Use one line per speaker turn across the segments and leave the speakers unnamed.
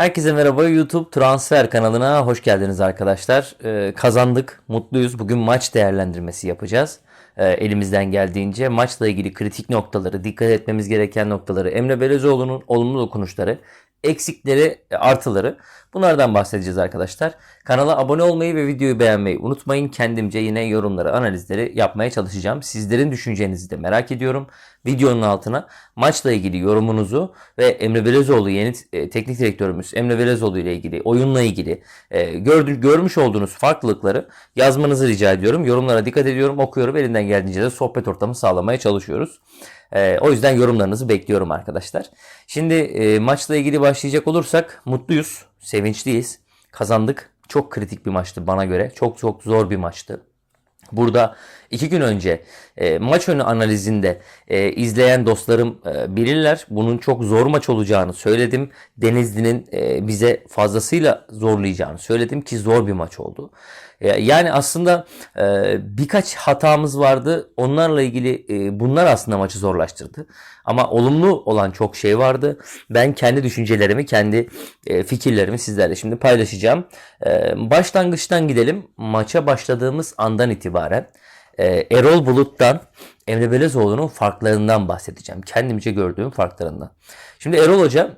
Herkese merhaba YouTube Transfer kanalına hoş geldiniz arkadaşlar. Ee, kazandık, mutluyuz. Bugün maç değerlendirmesi yapacağız. Ee, elimizden geldiğince maçla ilgili kritik noktaları, dikkat etmemiz gereken noktaları, Emre Belezoğlu'nun olumlu dokunuşları, eksikleri, e, artıları bunlardan bahsedeceğiz arkadaşlar. Kanala abone olmayı ve videoyu beğenmeyi unutmayın. Kendimce yine yorumları, analizleri yapmaya çalışacağım. Sizlerin düşüncenizi de merak ediyorum. Videonun altına maçla ilgili yorumunuzu ve Emre Belezoğlu yeni e, teknik direktörümüz Emre Belezoğlu ile ilgili, oyunla ilgili e, gördü, görmüş olduğunuz farklılıkları yazmanızı rica ediyorum. Yorumlara dikkat ediyorum, okuyorum. Elinden geldiğince de sohbet ortamı sağlamaya çalışıyoruz. E, o yüzden yorumlarınızı bekliyorum arkadaşlar. Şimdi e, maçla ilgili başlayacak olursak mutluyuz, sevinçliyiz. Kazandık. Çok kritik bir maçtı bana göre. Çok çok zor bir maçtı. Burada iki gün önce e, maç önü analizinde e, izleyen dostlarım e, bilirler. Bunun çok zor maç olacağını söyledim. Denizli'nin e, bize fazlasıyla zorlayacağını söyledim ki zor bir maç oldu. Yani aslında e, birkaç hatamız vardı. Onlarla ilgili e, bunlar aslında maçı zorlaştırdı. Ama olumlu olan çok şey vardı. Ben kendi düşüncelerimi, kendi e, fikirlerimi sizlerle şimdi paylaşacağım. Başlangıçtan gidelim. Maça başladığımız andan itibaren Erol Bulut'tan Emre Belezoğlu'nun farklarından bahsedeceğim. Kendimce gördüğüm farklarından. Şimdi Erol Hoca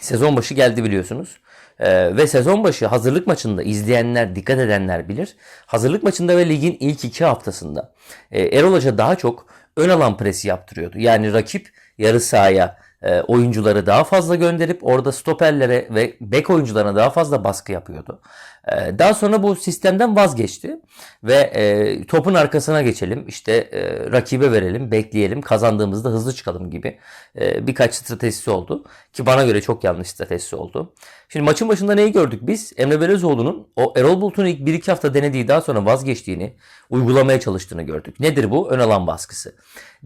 sezon başı geldi biliyorsunuz. Ee, ve sezon başı hazırlık maçında izleyenler, dikkat edenler bilir. Hazırlık maçında ve ligin ilk iki haftasında e, Erol Hoca daha çok ön alan presi yaptırıyordu. Yani rakip yarı sahaya e, oyuncuları daha fazla gönderip orada stoperlere ve bek oyuncularına daha fazla baskı yapıyordu. E, daha sonra bu sistemden vazgeçti ve e, topun arkasına geçelim, işte e, rakibe verelim, bekleyelim, kazandığımızda hızlı çıkalım gibi e, birkaç stratejisi oldu. Ki bana göre çok yanlış stratejisi oldu. Şimdi maçın başında neyi gördük biz? Emre Belezoğlu'nun o Erol Bulut'un ilk 1-2 hafta denediği daha sonra vazgeçtiğini, uygulamaya çalıştığını gördük. Nedir bu? Ön alan baskısı.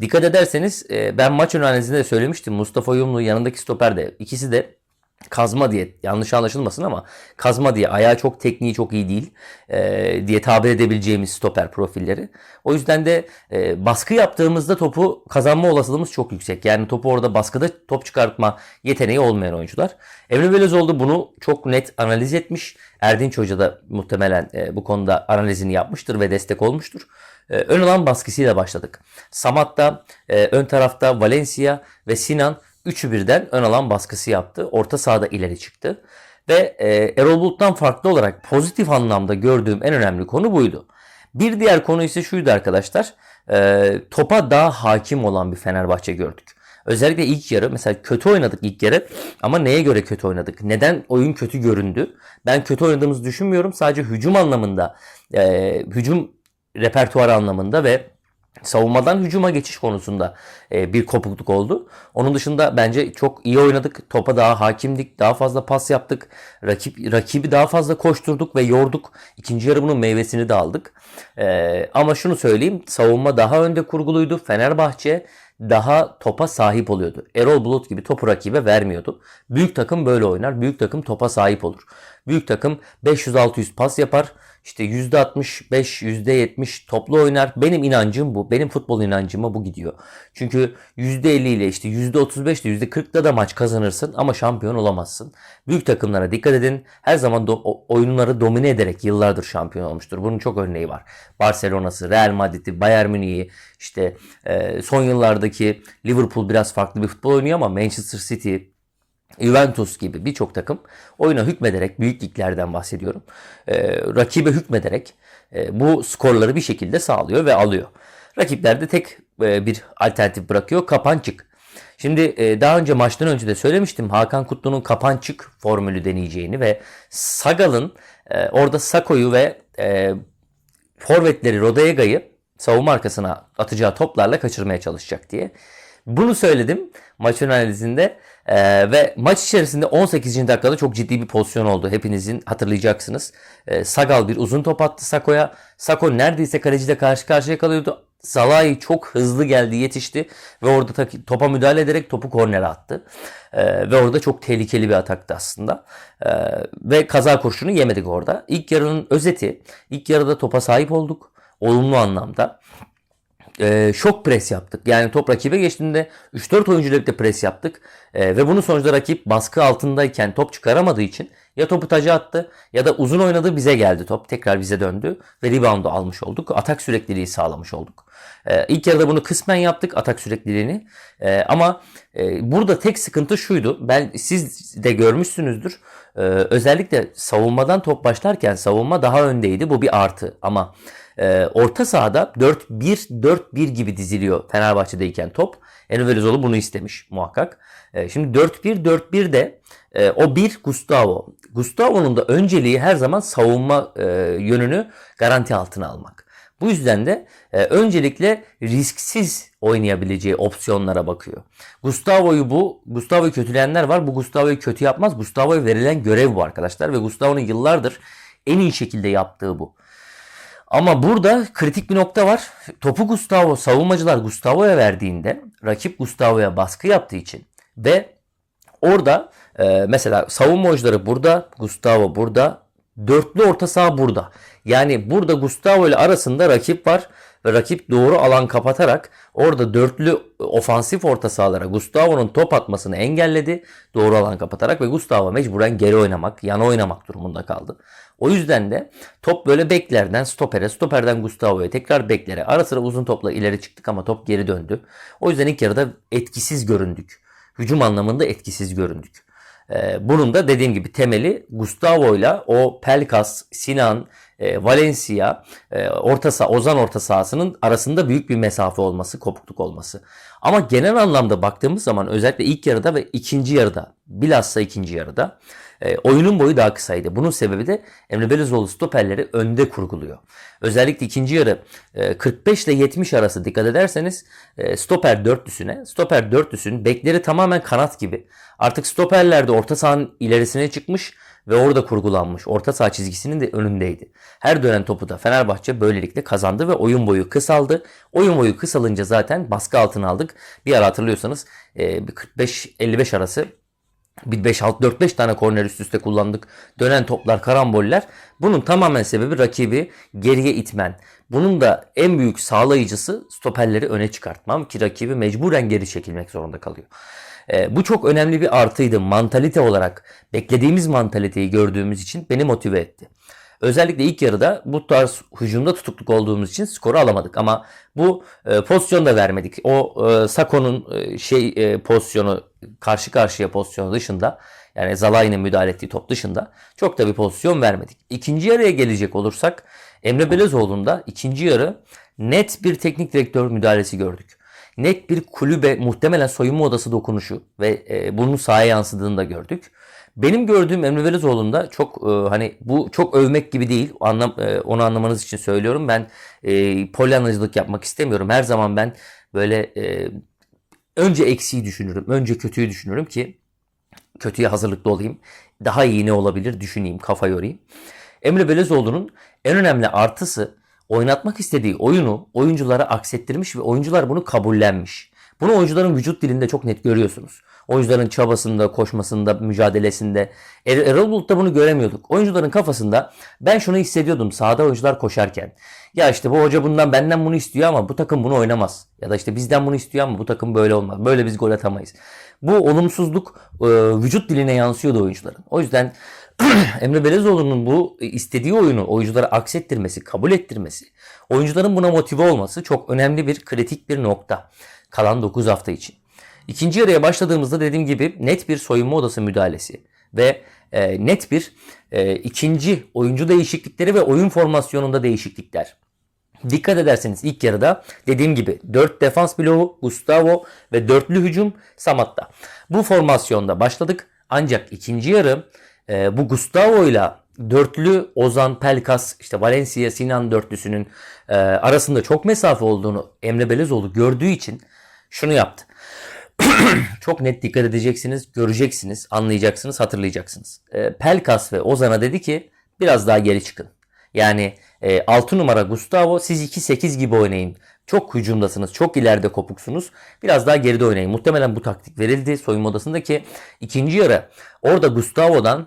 Dikkat ederseniz e, ben maç analizinde de söylemiştim. Mustafa Yumlu yanındaki stoper de ikisi de kazma diye yanlış anlaşılmasın ama kazma diye ayağı çok tekniği çok iyi değil e, diye tabir edebileceğimiz stoper profilleri. O yüzden de e, baskı yaptığımızda topu kazanma olasılığımız çok yüksek. Yani topu orada baskıda top çıkartma yeteneği olmayan oyuncular. Emre Belözoğlu bunu çok net analiz etmiş. Erdinç Hoca da muhtemelen e, bu konuda analizini yapmıştır ve destek olmuştur. Ön alan baskısıyla başladık. Samat'ta ön tarafta Valencia ve Sinan Üçü birden ön alan baskısı yaptı. Orta sahada ileri çıktı. Ve e, Erol Bulut'tan farklı olarak pozitif anlamda gördüğüm en önemli konu buydu. Bir diğer konu ise şuydu arkadaşlar. E, topa daha hakim olan bir Fenerbahçe gördük. Özellikle ilk yarı mesela kötü oynadık ilk yarı ama neye göre kötü oynadık? Neden oyun kötü göründü? Ben kötü oynadığımızı düşünmüyorum. Sadece hücum anlamında, e, hücum repertuarı anlamında ve savunmadan hücuma geçiş konusunda e, bir kopukluk oldu. Onun dışında bence çok iyi oynadık. Topa daha hakimdik. Daha fazla pas yaptık. Rakip rakibi daha fazla koşturduk ve yorduk. İkinci yarı bunun meyvesini de aldık. E, ama şunu söyleyeyim. Savunma daha önde kurguluydu. Fenerbahçe daha topa sahip oluyordu. Erol Bulut gibi topu rakibe vermiyordu. Büyük takım böyle oynar. Büyük takım topa sahip olur. Büyük takım 500-600 pas yapar işte %65, %70 toplu oynar. Benim inancım bu. Benim futbol inancıma bu gidiyor. Çünkü %50 ile işte %35 ile %40'da da maç kazanırsın ama şampiyon olamazsın. Büyük takımlara dikkat edin. Her zaman do- oyunları domine ederek yıllardır şampiyon olmuştur. Bunun çok örneği var. Barcelona'sı, Real Madrid'i, Bayern Münih'i, işte e, son yıllardaki Liverpool biraz farklı bir futbol oynuyor ama Manchester City, Juventus gibi birçok takım oyuna hükmederek, büyük liglerden bahsediyorum, e, rakibe hükmederek e, bu skorları bir şekilde sağlıyor ve alıyor. Rakipler de tek e, bir alternatif bırakıyor, kapan çık. Şimdi e, daha önce maçtan önce de söylemiştim Hakan Kutlu'nun kapan çık formülü deneyeceğini ve Sagal'ın e, orada Sako'yu ve e, forvetleri Rodega'yı savunma arkasına atacağı toplarla kaçırmaya çalışacak diye. Bunu söyledim maç analizinde ee, ve maç içerisinde 18. dakikada çok ciddi bir pozisyon oldu. Hepinizin hatırlayacaksınız. Ee, Sagal bir uzun top attı Sako'ya. Sako neredeyse kaleciyle karşı karşıya kalıyordu. Salah'ı çok hızlı geldi yetişti ve orada topa müdahale ederek topu kornere attı. Ee, ve orada çok tehlikeli bir ataktı aslında. Ee, ve kaza kurşunu yemedik orada. İlk yarının özeti. İlk yarıda topa sahip olduk. Olumlu anlamda e, şok pres yaptık. Yani top rakibe geçtiğinde 3-4 oyuncuyla birlikte pres yaptık. E, ve bunun sonucunda rakip baskı altındayken top çıkaramadığı için ya topu taca attı ya da uzun oynadı bize geldi top. Tekrar bize döndü ve rebound'u almış olduk. Atak sürekliliği sağlamış olduk. E, ilk yarıda bunu kısmen yaptık atak sürekliliğini. E, ama e, burada tek sıkıntı şuydu. Ben siz de görmüşsünüzdür. E, özellikle savunmadan top başlarken savunma daha öndeydi. Bu bir artı ama e, orta sahada 4-1-4-1 gibi diziliyor Fenerbahçe'deyken top. Enver Velizoğlu bunu istemiş muhakkak. E, şimdi 4-1-4-1 de e, o bir Gustavo. Gustavo'nun da önceliği her zaman savunma e, yönünü garanti altına almak. Bu yüzden de e, öncelikle risksiz oynayabileceği opsiyonlara bakıyor. Gustavo'yu bu, Gustavo'yu kötüleyenler var. Bu Gustavo'yu kötü yapmaz. Gustavo'ya verilen görev bu arkadaşlar ve Gustavo'nun yıllardır en iyi şekilde yaptığı bu. Ama burada kritik bir nokta var. Topu Gustavo, savunmacılar Gustavo'ya verdiğinde rakip Gustavo'ya baskı yaptığı için ve orada e, mesela savunma oyuncuları burada, Gustavo burada, dörtlü orta saha burada. Yani burada Gustavo ile arasında rakip var ve rakip doğru alan kapatarak orada dörtlü ofansif orta sahalara Gustavo'nun top atmasını engelledi. Doğru alan kapatarak ve Gustavo mecburen geri oynamak, yana oynamak durumunda kaldı. O yüzden de top böyle beklerden stopere, stoperden Gustavo'ya tekrar beklere. Ara sıra uzun topla ileri çıktık ama top geri döndü. O yüzden ilk yarıda etkisiz göründük. Hücum anlamında etkisiz göründük. Ee, bunun da dediğim gibi temeli Gustavo ile o Pelkas, Sinan, e, Valencia, e, orta saha, Ozan orta sahasının arasında büyük bir mesafe olması, kopukluk olması. Ama genel anlamda baktığımız zaman özellikle ilk yarıda ve ikinci yarıda, bilhassa ikinci yarıda e, oyunun boyu daha kısaydı. Bunun sebebi de Emre Belözoğlu stoperleri önde kurguluyor. Özellikle ikinci yarı e, 45 ile 70 arası dikkat ederseniz e, stoper dörtlüsüne, stoper dörtlüsünün bekleri tamamen kanat gibi. Artık stoperler de orta sahanın ilerisine çıkmış ve orada kurgulanmış. Orta saha çizgisinin de önündeydi. Her dönen topu da Fenerbahçe böylelikle kazandı ve oyun boyu kısaldı. Oyun boyu kısalınca zaten baskı altına aldık. Bir ara hatırlıyorsanız e, 45-55 arası bir 5-6-4-5 tane korner üst üste kullandık. Dönen toplar, karamboller. Bunun tamamen sebebi rakibi geriye itmen. Bunun da en büyük sağlayıcısı stoperleri öne çıkartmam ki rakibi mecburen geri çekilmek zorunda kalıyor. E, bu çok önemli bir artıydı. Mantalite olarak beklediğimiz mantaliteyi gördüğümüz için beni motive etti. Özellikle ilk yarıda bu tarz hücumda tutukluk olduğumuz için skoru alamadık. Ama bu e, pozisyon da vermedik. O e, Sako'nun e, şey e, pozisyonu karşı karşıya pozisyonu dışında yani Zalai'nin müdahale ettiği top dışında çok da bir pozisyon vermedik. İkinci yarıya gelecek olursak Emre Belezoğlu'nda ikinci yarı net bir teknik direktör müdahalesi gördük. Net bir kulübe muhtemelen soyunma odası dokunuşu ve e, bunun sahaya yansıdığını da gördük. Benim gördüğüm Emre Belezoğlu'nda çok e, hani bu çok övmek gibi değil. Anlam, e, onu anlamanız için söylüyorum. Ben e, polyanacılık yapmak istemiyorum. Her zaman ben böyle e, önce eksiği düşünürüm. Önce kötüyü düşünürüm ki kötüye hazırlıklı olayım. Daha iyi ne olabilir düşüneyim, kafa yorayım. Emre Belezoğlu'nun en önemli artısı oynatmak istediği oyunu oyunculara aksettirmiş ve oyuncular bunu kabullenmiş. Bunu oyuncuların vücut dilinde çok net görüyorsunuz. Oyuncuların çabasında, koşmasında, mücadelesinde. Er Erol Bulut'ta bunu göremiyorduk. Oyuncuların kafasında ben şunu hissediyordum sahada oyuncular koşarken. Ya işte bu hoca bundan benden bunu istiyor ama bu takım bunu oynamaz. Ya da işte bizden bunu istiyor ama bu takım böyle olmaz. Böyle biz gol atamayız. Bu olumsuzluk e, vücut diline yansıyordu oyuncuların. O yüzden Emre Belezoğlu'nun bu istediği oyunu oyunculara aksettirmesi, kabul ettirmesi, oyuncuların buna motive olması çok önemli bir kritik bir nokta. Kalan 9 hafta için. İkinci yarıya başladığımızda dediğim gibi net bir soyunma odası müdahalesi ve e, net bir e, ikinci oyuncu değişiklikleri ve oyun formasyonunda değişiklikler. Dikkat ederseniz ilk yarıda dediğim gibi 4 defans bloğu Gustavo ve dörtlü hücum Samat'ta. Bu formasyonda başladık ancak ikinci yarı e, bu Gustavo ile dörtlü Ozan Pelkas işte Valencia Sinan dörtlüsünün e, arasında çok mesafe olduğunu Emre Belezoğlu gördüğü için şunu yaptı. çok net dikkat edeceksiniz, göreceksiniz, anlayacaksınız, hatırlayacaksınız. E, Pelkas ve Ozan'a dedi ki biraz daha geri çıkın. Yani e, 6 numara Gustavo siz 2-8 gibi oynayın. Çok hücumdasınız, çok ileride kopuksunuz. Biraz daha geride oynayın. Muhtemelen bu taktik verildi soyunma odasında ki ikinci yarı orada Gustavo'dan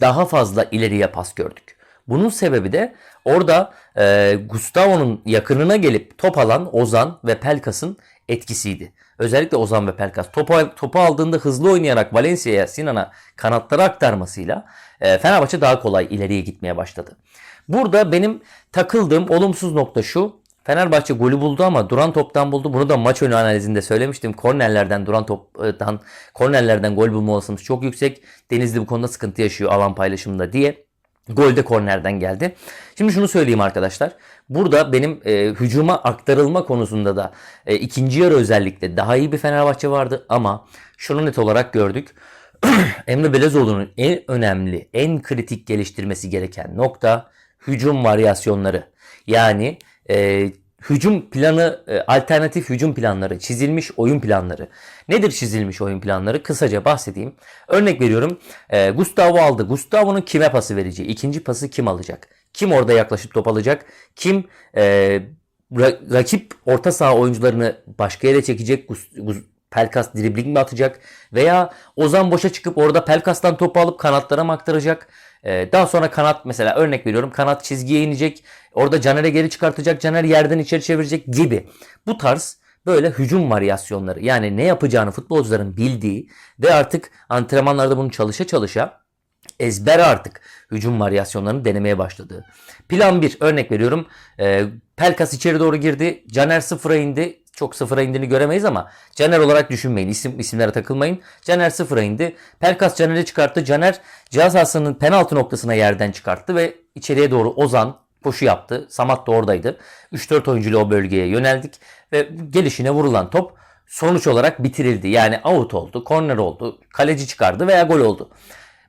daha fazla ileriye pas gördük. Bunun sebebi de orada e, Gustavo'nun yakınına gelip top alan Ozan ve Pelkas'ın etkisiydi. Özellikle Ozan ve Pelkas topu, topu aldığında hızlı oynayarak Valencia'ya Sinan'a kanatları aktarmasıyla e, Fenerbahçe daha kolay ileriye gitmeye başladı. Burada benim takıldığım olumsuz nokta şu. Fenerbahçe golü buldu ama duran toptan buldu. Bunu da maç önü analizinde söylemiştim. Kornerlerden duran toptan kornerlerden gol bulma olasılığımız çok yüksek. Denizli bu konuda sıkıntı yaşıyor alan paylaşımında diye. Gol de kornerden geldi. Şimdi şunu söyleyeyim arkadaşlar. Burada benim e, hücuma aktarılma konusunda da e, ikinci yarı özellikle daha iyi bir Fenerbahçe vardı ama şunu net olarak gördük. Emre Belezoğlu'nun en önemli, en kritik geliştirmesi gereken nokta hücum varyasyonları. Yani e, hücum planı, e, alternatif hücum planları, çizilmiş oyun planları. Nedir çizilmiş oyun planları? Kısaca bahsedeyim. Örnek veriyorum. E, Gustavo aldı. Gustavo'nun kime pası vereceği? İkinci pası kim alacak? Kim orada yaklaşıp top alacak? Kim e, ra- rakip orta saha oyuncularını başka yere çekecek? Gus- Gus- Pelkas dribling mi atacak? Veya Ozan boşa çıkıp orada Pelkas'tan topu alıp kanatlara mı aktaracak? Ee, daha sonra kanat mesela örnek veriyorum kanat çizgiye inecek. Orada Caner'e geri çıkartacak. Caner yerden içeri çevirecek gibi. Bu tarz böyle hücum varyasyonları yani ne yapacağını futbolcuların bildiği ve artık antrenmanlarda bunu çalışa çalışa ezber artık hücum varyasyonlarını denemeye başladı. Plan 1 örnek veriyorum. Ee, Pelkas içeri doğru girdi. Caner sıfıra indi. Çok sıfıra indiğini göremeyiz ama Caner olarak düşünmeyin. İsim, isimlere takılmayın. Caner sıfıra indi. Pelkas Caner'i çıkarttı. Caner cihaz sahasının penaltı noktasına yerden çıkarttı ve içeriye doğru Ozan koşu yaptı. Samat da oradaydı. 3-4 oyuncuyla o bölgeye yöneldik ve gelişine vurulan top sonuç olarak bitirildi. Yani out oldu, korner oldu, kaleci çıkardı veya gol oldu.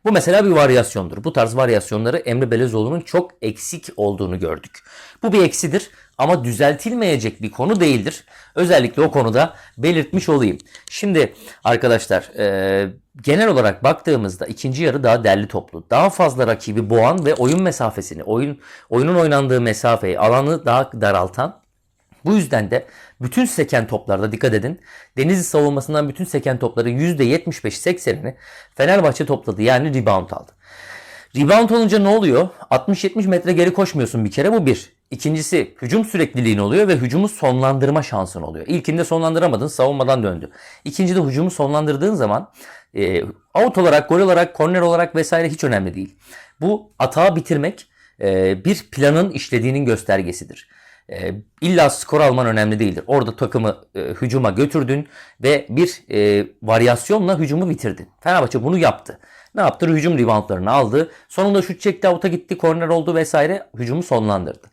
Bu mesela bir varyasyondur. Bu tarz varyasyonları Emre Belezoğlu'nun çok eksik olduğunu gördük. Bu bir eksidir ama düzeltilmeyecek bir konu değildir. Özellikle o konuda belirtmiş olayım. Şimdi arkadaşlar e, genel olarak baktığımızda ikinci yarı daha derli toplu. Daha fazla rakibi boğan ve oyun mesafesini, oyun oyunun oynandığı mesafeyi, alanı daha daraltan bu yüzden de bütün seken toplarda dikkat edin. Denizli savunmasından bütün seken topların %75-80'ini Fenerbahçe topladı. Yani rebound aldı. Rebound olunca ne oluyor? 60-70 metre geri koşmuyorsun bir kere bu bir. İkincisi hücum sürekliliğin oluyor ve hücumu sonlandırma şansın oluyor. İlkinde sonlandıramadın savunmadan döndü. İkincide hücumu sonlandırdığın zaman e, out olarak, gol olarak, korner olarak vesaire hiç önemli değil. Bu atağı bitirmek e, bir planın işlediğinin göstergesidir. E, illa skor alman önemli değildir. Orada takımı e, hücuma götürdün ve bir e, varyasyonla hücumu bitirdin. Fenerbahçe bunu yaptı. Ne yaptı? Hücum reboundlarını aldı. Sonunda şut çekti, avuta gitti, korner oldu vesaire. Hücumu sonlandırdı.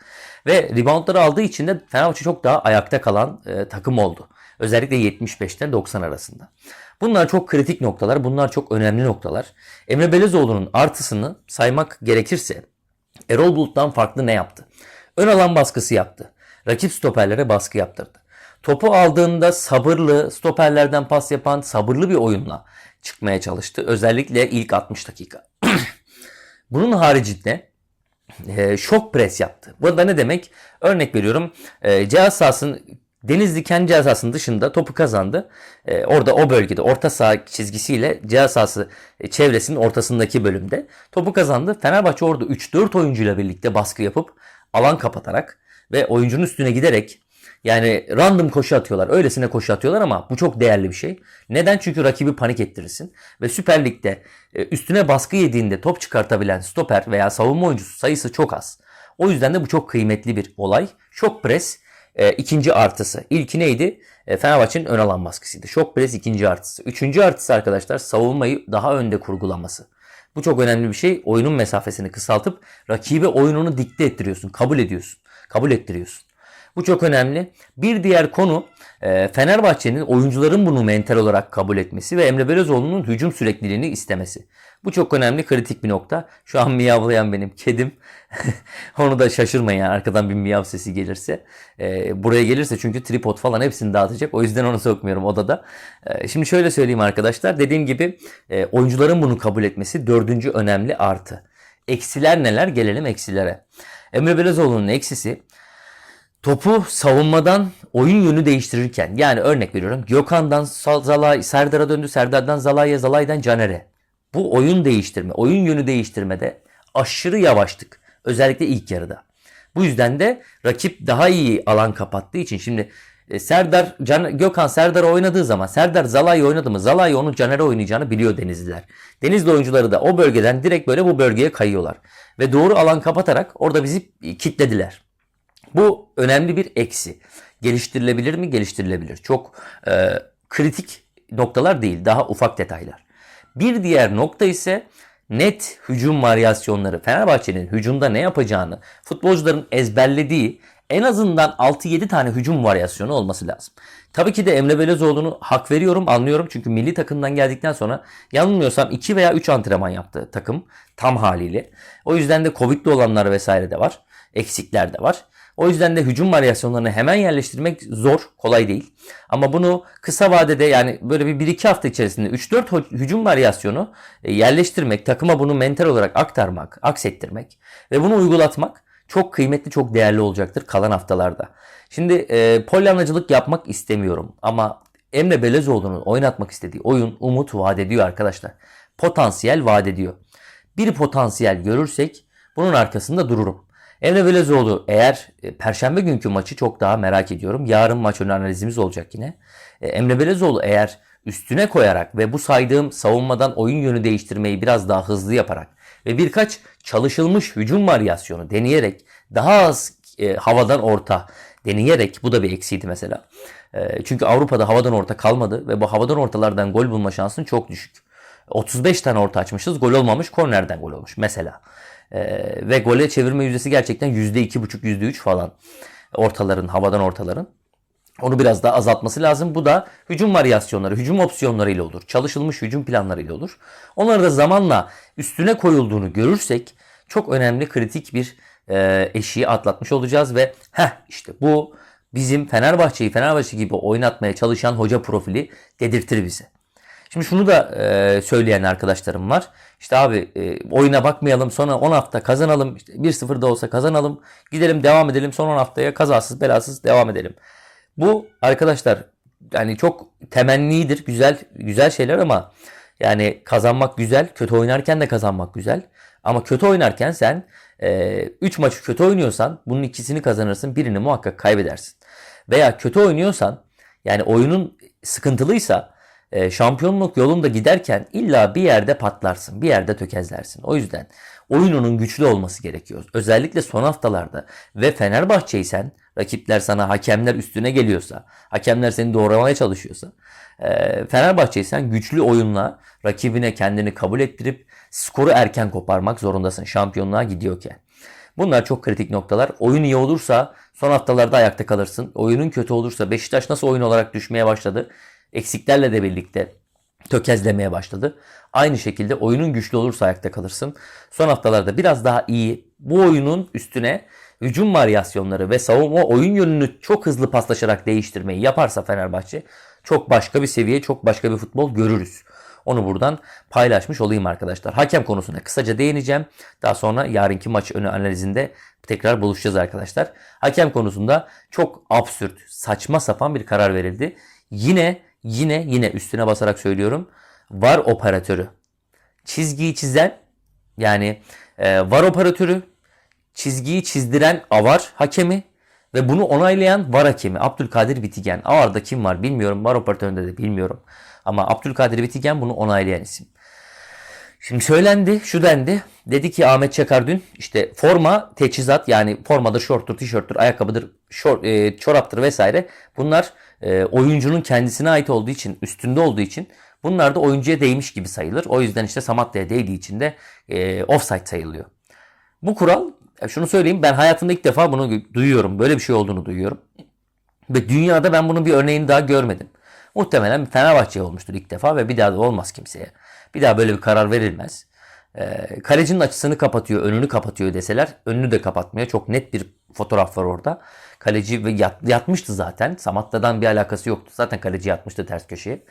Ve reboundları aldığı için de Fenerbahçe çok daha ayakta kalan e, takım oldu. Özellikle 75'ten 90 arasında. Bunlar çok kritik noktalar. Bunlar çok önemli noktalar. Emre Belezoğlu'nun artısını saymak gerekirse Erol Bulut'tan farklı ne yaptı? Ön alan baskısı yaptı. Rakip stoperlere baskı yaptırdı. Topu aldığında sabırlı, stoperlerden pas yapan sabırlı bir oyunla çıkmaya çalıştı. Özellikle ilk 60 dakika. Bunun haricinde e, şok pres yaptı. Bu da ne demek? Örnek veriyorum. E, cihaz sahasının Denizli kendi cihaz sahasının dışında topu kazandı. E, orada o bölgede orta saha çizgisiyle cihaz sahası e, çevresinin ortasındaki bölümde topu kazandı. Fenerbahçe orada 3-4 oyuncuyla birlikte baskı yapıp alan kapatarak ve oyuncunun üstüne giderek yani random koşu atıyorlar. Öylesine koşu atıyorlar ama bu çok değerli bir şey. Neden? Çünkü rakibi panik ettirirsin. Ve Süper Lig'de e, üstüne baskı yediğinde top çıkartabilen stoper veya savunma oyuncusu sayısı çok az. O yüzden de bu çok kıymetli bir olay. Şok pres e, ikinci artısı. İlki neydi? E, Fenerbahçe'nin ön alan baskısıydı. Şok pres ikinci artısı. Üçüncü artısı arkadaşlar savunmayı daha önde kurgulaması. Bu çok önemli bir şey. Oyunun mesafesini kısaltıp rakibe oyununu dikte ettiriyorsun. Kabul ediyorsun. Kabul ettiriyorsun. Bu çok önemli. Bir diğer konu e, Fenerbahçe'nin oyuncuların bunu mental olarak kabul etmesi ve Emre Belözoğlu'nun hücum sürekliliğini istemesi. Bu çok önemli, kritik bir nokta. Şu an miyavlayan benim kedim. Onu da şaşırmayın yani arkadan bir miyav sesi gelirse. E, buraya gelirse çünkü tripod falan hepsini dağıtacak. O yüzden onu sokmuyorum odada. E, şimdi şöyle söyleyeyim arkadaşlar. Dediğim gibi e, oyuncuların bunu kabul etmesi dördüncü önemli artı. Eksiler neler? Gelelim eksilere. Emre Belözoğlu'nun eksisi topu savunmadan oyun yönü değiştirirken yani örnek veriyorum Gökhan'dan Zalay, Serdar'a döndü, Serdar'dan Zalay'a, Zalay'dan Caner'e. Bu oyun değiştirme, oyun yönü değiştirmede aşırı yavaştık. Özellikle ilk yarıda. Bu yüzden de rakip daha iyi alan kapattığı için şimdi e, Serdar Can, Gökhan Serdar oynadığı zaman Serdar Zalai oynadı mı Zalai onu Caner'e oynayacağını biliyor Denizliler. Denizli oyuncuları da o bölgeden direkt böyle bu bölgeye kayıyorlar. Ve doğru alan kapatarak orada bizi kitlediler. Bu önemli bir eksi. Geliştirilebilir mi? Geliştirilebilir. Çok e, kritik noktalar değil. Daha ufak detaylar. Bir diğer nokta ise net hücum varyasyonları. Fenerbahçe'nin hücumda ne yapacağını futbolcuların ezberlediği en azından 6-7 tane hücum varyasyonu olması lazım. Tabii ki de Emre Belezoğlu'nu hak veriyorum, anlıyorum. Çünkü milli takımdan geldikten sonra yanılmıyorsam 2 veya 3 antrenman yaptı takım tam haliyle. O yüzden de Covid'li olanlar vesaire de var. Eksikler de var. O yüzden de hücum varyasyonlarını hemen yerleştirmek zor, kolay değil. Ama bunu kısa vadede yani böyle bir 1-2 hafta içerisinde 3-4 hücum varyasyonu e, yerleştirmek, takıma bunu mental olarak aktarmak, aksettirmek ve bunu uygulatmak çok kıymetli, çok değerli olacaktır kalan haftalarda. Şimdi e, polyanacılık yapmak istemiyorum ama Emre Belezoğlu'nun oynatmak istediği oyun umut vaat ediyor arkadaşlar. Potansiyel vaat ediyor. Bir potansiyel görürsek bunun arkasında dururum. Emre Belezoğlu eğer e, Perşembe günkü maçı çok daha merak ediyorum. Yarın maç önü analizimiz olacak yine. E, Emre Belezoğlu eğer üstüne koyarak ve bu saydığım savunmadan oyun yönü değiştirmeyi biraz daha hızlı yaparak ve birkaç çalışılmış hücum varyasyonu deneyerek daha az e, havadan orta deneyerek bu da bir eksiydi mesela. E, çünkü Avrupa'da havadan orta kalmadı ve bu havadan ortalardan gol bulma şansın çok düşük. 35 tane orta açmışız gol olmamış kornerden gol olmuş mesela. E, ve gole çevirme yüzdesi gerçekten %2,5 %3 falan ortaların havadan ortaların. Onu biraz daha azaltması lazım. Bu da hücum varyasyonları, hücum opsiyonlarıyla olur. Çalışılmış hücum planlarıyla olur. Onları da zamanla üstüne koyulduğunu görürsek çok önemli kritik bir e, eşiği atlatmış olacağız ve heh işte bu bizim Fenerbahçe'yi Fenerbahçe gibi oynatmaya çalışan hoca profili dedirtir bize. Şimdi şunu da e, söyleyen arkadaşlarım var. İşte abi e, oyuna bakmayalım sonra 10 hafta kazanalım. İşte 1-0 da olsa kazanalım. Gidelim devam edelim son 10 haftaya kazasız belasız devam edelim. Bu arkadaşlar yani çok temennidir. Güzel güzel şeyler ama yani kazanmak güzel. Kötü oynarken de kazanmak güzel. Ama kötü oynarken sen 3 e, maçı kötü oynuyorsan bunun ikisini kazanırsın. Birini muhakkak kaybedersin. Veya kötü oynuyorsan yani oyunun sıkıntılıysa e, şampiyonluk yolunda giderken illa bir yerde patlarsın. Bir yerde tökezlersin. O yüzden oyununun güçlü olması gerekiyor. Özellikle son haftalarda ve Fenerbahçeysen rakipler sana hakemler üstüne geliyorsa, hakemler seni doğramaya çalışıyorsa, e, Fenerbahçeysen güçlü oyunla rakibine kendini kabul ettirip skoru erken koparmak zorundasın şampiyonluğa gidiyorken. Bunlar çok kritik noktalar. Oyun iyi olursa son haftalarda ayakta kalırsın. Oyunun kötü olursa Beşiktaş nasıl oyun olarak düşmeye başladı? Eksiklerle de birlikte tökezlemeye başladı. Aynı şekilde oyunun güçlü olursa ayakta kalırsın. Son haftalarda biraz daha iyi bu oyunun üstüne hücum varyasyonları ve savunma oyun yönünü çok hızlı paslaşarak değiştirmeyi yaparsa Fenerbahçe çok başka bir seviye, çok başka bir futbol görürüz. Onu buradan paylaşmış olayım arkadaşlar. Hakem konusuna kısaca değineceğim. Daha sonra yarınki maç önü analizinde tekrar buluşacağız arkadaşlar. Hakem konusunda çok absürt, saçma sapan bir karar verildi. Yine yine yine üstüne basarak söylüyorum. Var operatörü. Çizgiyi çizen yani e, var operatörü çizgiyi çizdiren avar hakemi ve bunu onaylayan var hakemi Abdülkadir Bitigen. Avar'da kim var bilmiyorum. Var operatöründe de bilmiyorum. Ama Abdülkadir Bitigen bunu onaylayan isim. Şimdi söylendi, şu dendi. Dedi ki Ahmet Çakar dün işte forma, teçhizat yani formadır, şorttur, tişörttür, ayakkabıdır, şort, e, çoraptır vesaire. Bunlar e, oyuncunun kendisine ait olduğu için, üstünde olduğu için bunlar da oyuncuya değmiş gibi sayılır. O yüzden işte Samatta'ya değdiği için de e, offside sayılıyor. Bu kural, şunu söyleyeyim ben hayatımda ilk defa bunu duyuyorum. Böyle bir şey olduğunu duyuyorum. Ve dünyada ben bunun bir örneğini daha görmedim. Muhtemelen Fenerbahçe olmuştur ilk defa ve bir daha da olmaz kimseye. Bir daha böyle bir karar verilmez. Ee, kalecinin açısını kapatıyor, önünü kapatıyor deseler önünü de kapatmıyor. Çok net bir fotoğraf var orada. Kaleci yat, yatmıştı zaten. Samatta'dan bir alakası yoktu. Zaten kaleci yatmıştı ters köşeye.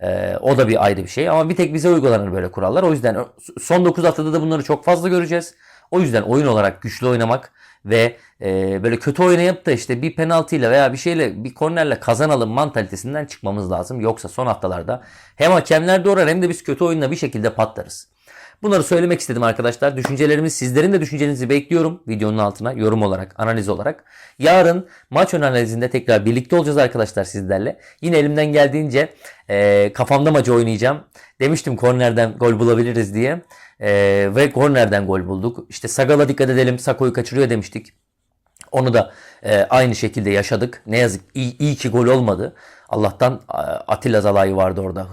Ee, o da bir ayrı bir şey. Ama bir tek bize uygulanır böyle kurallar. O yüzden son 9 haftada da bunları çok fazla göreceğiz. O yüzden oyun olarak güçlü oynamak ve e, böyle kötü oynayıp da işte bir penaltıyla veya bir şeyle bir kornerle kazanalım mantalitesinden çıkmamız lazım. Yoksa son haftalarda hem hakemler doğrar hem de biz kötü oyunla bir şekilde patlarız. Bunları söylemek istedim arkadaşlar. Düşüncelerimiz sizlerin de düşüncelerinizi bekliyorum videonun altına yorum olarak, analiz olarak. Yarın maç analizinde tekrar birlikte olacağız arkadaşlar sizlerle. Yine elimden geldiğince e, kafamda maçı oynayacağım. Demiştim kornerden gol bulabiliriz diye. E, ve kornerden gol bulduk. İşte Sagal'a dikkat edelim. Sako'yu kaçırıyor demiştik. Onu da e, aynı şekilde yaşadık. Ne yazık iyi, iyi ki gol olmadı. Allah'tan e, Atilla Zalai vardı orada.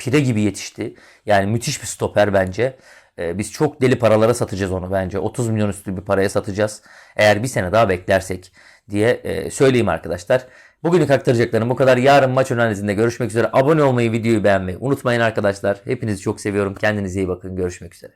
Pire gibi yetişti. Yani müthiş bir stoper bence. E, biz çok deli paralara satacağız onu bence. 30 milyon üstü bir paraya satacağız. Eğer bir sene daha beklersek diye e, söyleyeyim arkadaşlar. Bugünlük aktaracaklarım bu kadar. Yarın maç analizinde görüşmek üzere. Abone olmayı, videoyu beğenmeyi unutmayın arkadaşlar. Hepinizi çok seviyorum. Kendinize iyi bakın. Görüşmek üzere.